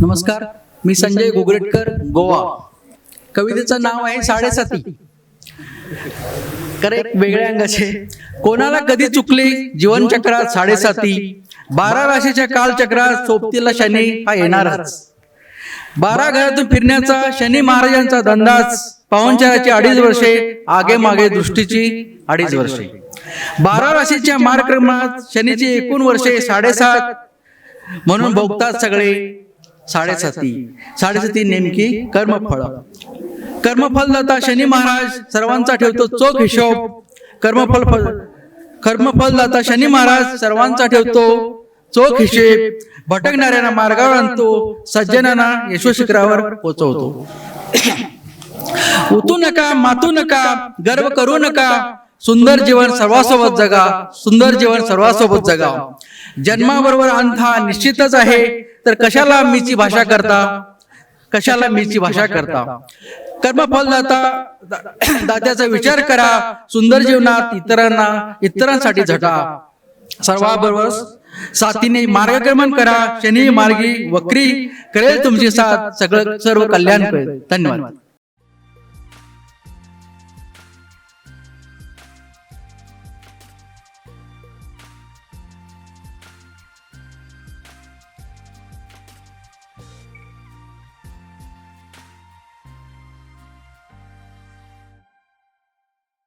नमस्कार मी संजय गुगरेटकर गोवा. कवितेचं नाव आहे साडेसाती. कर एक वेगळ्या अंगाचे कोणाला कधी चुकली जीवनचक्रात साडेसाती? बारा राशीच्या कालचक्रात सोबतीला शनी हा येणारच. बारा घरातून फिरण्याचा शनी महाराजांचा धंदाच पाहुणचाराची अडीच वर्षे आगे मागे दृष्टीची अडीच वर्षे. बारा राशीच्या मार्गक्रमात शनीची एकूण वर्षे साडेसात. म्हणून भोगतात सगळे. साडेसाती. साडेसाती. नेमकी कर्मफळ. कर्मफलदाता शनी महाराज सर्वांचा ठेवतो चोख हिशोब. कर्मफल फल कर्मफलदाता शनी महाराज सर्वांचा ठेवतो चोख हिशेब. भटकणाऱ्यांना मार्गावर आणतो. सज्जनांना यशोशिखरावर पोचवतो. उतू नका मातू नका गर्व करू नका. सुंदर जीवन सर्वासोबत जगा सुंदर जीवन सर्वासोबत जगा. जन्माबरोबर अंथा निश्चितच आहे. तर कशाला मीची भाषा करता? कशाला मीची भाषा करता? कर्मफलदाता दात्याचा विचार करा. सुंदर जीवनात इतरांना इतरांसाठी झटा सर्वाबरोबर साथीने मार्गक्रमण करा. शनी मार्गी वक्री करेल तुमची साथ. सगळं सर्व कल्याण करेल. धन्यवाद.